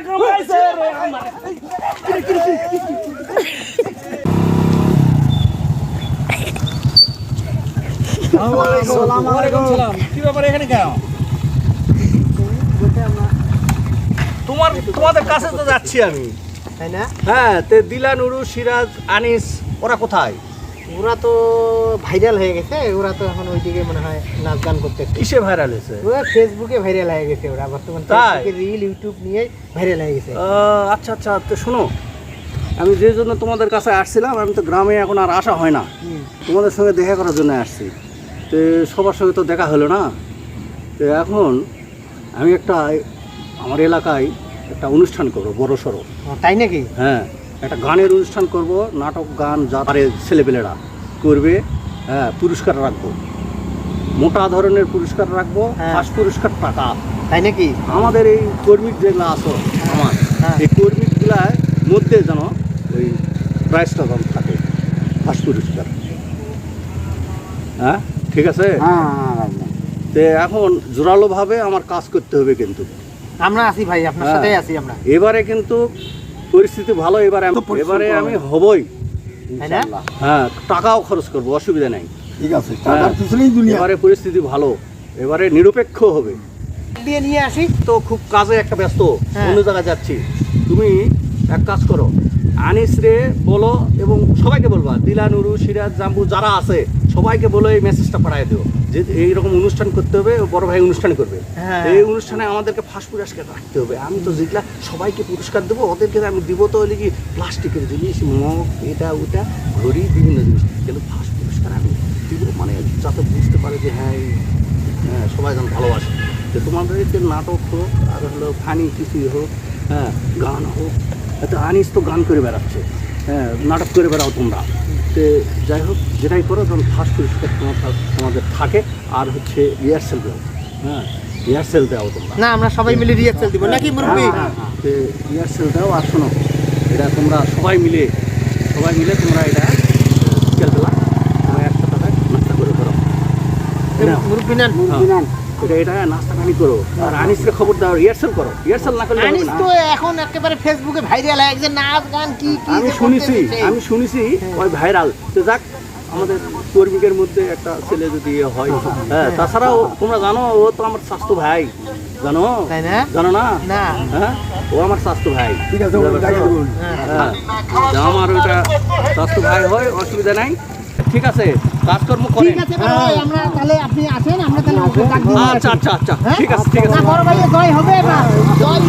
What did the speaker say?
কামাইছে রে আমার তোমার তোমাদের কাছে তো যাচ্ছি আমি। তাই না? হ্যাঁ তে দিলা নুরু সিরাজ আনিস ওরা কোথায়? ওরা তো ভাইরাল হয়ে গেছে ওরা তো এখন ওইদিকে মনে হয় নাচ গান করতে কিসে ভাইরাল হয়েছে? ওরা ফেসবুকে ভাইরাল হয়ে গেছে ওরা বর্তমান রিল ইউটিউব নিয়ে ভাইরাল হয়ে গেছে। আচ্ছা আচ্ছা তো শোনো আমি যে জন্য তোমাদের কাছে আসছিলাম আমি তো গ্রামে এখন আর আসা হয় না। তোমাদের সঙ্গে দেখা করার জন্য আসছি। তো সবার সঙ্গে তো দেখা হলো না। তো এখন আমি একটা আমার এলাকায় একটা অনুষ্ঠান করব বড় সড়ো তাই নাকি? হ্যাঁ। একটা গানের অনুষ্ঠান করব নাটক গান যা পারে ছেলেপেলেরা করবে হ্যাঁ পুরস্কার রাখব। মোটা ধরনের পুরস্কার রাখব হ্যাঁ। ফার্স্ট পুরস্কার টাকা। তাই নাকি? আমাদের এই কর্মী যেগুলো আছো আমার হ্যাঁ। এই কর্মীগুলার মধ্যে যেন ওই প্রাইজটা যেন থাকে ফার্স্ট পুরস্কার। হ্যাঁ ঠিক আছে? তো এখন জোরালোভাবে আমার কাজ করতে হবে কিন্তু। আমরা আছি ভাই আপনার হ্যাঁ। সাথেই আছি আমরা। এবারে কিন্তু পরিস্থিতি ভালো এবারে আমি- এবারে আমি হবই হ্যাঁ টাকাও খরচ করব অসুবিধা নাই। ঠিক আছে হ্যাঁ, এবারে পরিস্থিতি ভালো এবারে নিরপেক্ষ হবে। দিয়ে নিয়ে আসি। তো খুব কাজে একটা ব্যস্ত হ্যাঁ। অন্য জায়গায় যাচ্ছি। তুমি এক কাজ করো আনিস রে বলো এবং সবাইকে বলবা দিলা নুরু সিরাজ জাম্বু যারা আছে সবাইকে বলো এই মেসেজটা পাঠিয়ে দিও। যে এইরকম অনুষ্ঠান করতে হবে বড় ভাই অনুষ্ঠান করবে। হ্যাঁ। এই অনুষ্ঠানে আমাদেরকে ফার্স্ট পুরস্কার রাখতে হবে। আমি তো যেগুলা সবাইকে পুরস্কার দেবো ওদেরকে আমি দিব তো হলে কি প্লাস্টিকের জিনিস মগ এটা ওটা ঘড়ি বিভিন্ন জিনিস। কিন্তু ফার্স্ট পুরস্কার আমি দিব মানে যাতে বুঝতে পারে যে হ্যাঁ এই হ্যাঁ সবাই যেন ভালোবাসে। তো তোমাদের যে নাটক হোক আর হলো ফানি কিছুই হোক হ্যাঁ গান হোক এত আনিস তো গান করে বেড়াচ্ছে। হ্যাঁ নাটক করে বেড়াও তোমরা। তো যাই হোক যেটাই করো তখন ফার্স্ট পুরস্কার তোমার তোমাদের থাকে। আর হচ্ছে রিহার্সেল দেওয়া হ্যাঁ রিহার্সেল দাও তোমরা। না আমরা সবাই মিলে রিহার্সেল দিব। নাকি মুরব্বী? তো রিহার্সেল দাও আর শোনো এটা তোমরা সবাই মিলে সবাই মিলে তোমরা এটা বিকেলবেলা তোমরা একসাথে নাস্তা করে করো। মুরব্বী নেন। হ্যাঁ। এটা এটা করো। আর আনিসকে খবর দাও রিহার্সাল করো। রিহার্সাল না করলে আনিস তো এখন একেবারে ফেসবুকে ভাইরাল হয়ে গেছে নাচ গান কি কি আমি শুনেছি আমি শুনেছি ওই ভাইরাল তো যাক আমাদের কর্মীদের মধ্যে একটা ছেলে যদি ইয়ে হয় হ্যাঁ তাছাড়াও তোমরা জানো ও তো আমার স্বাস্থ্য ভাই। জানো? জানো না? হ্যাঁ? ও আমার স্বাস্থ্য ভাই। ঠিক আছে। হ্যাঁ। আমার ওইটা স্বাস্থ্য ভাই হয় অসুবিধা নাই। ঠিক আছে কাজকর্ম করেন। ঠিক আছে ভাই আমরা তাহলে আপনি আসেন আমরা তাহলে আচ্ছা আচ্ছা আচ্ছা। হ্যাঁ? ঠিক আছে ঠিক আছে। বড় ভাই জয় হবে না জয়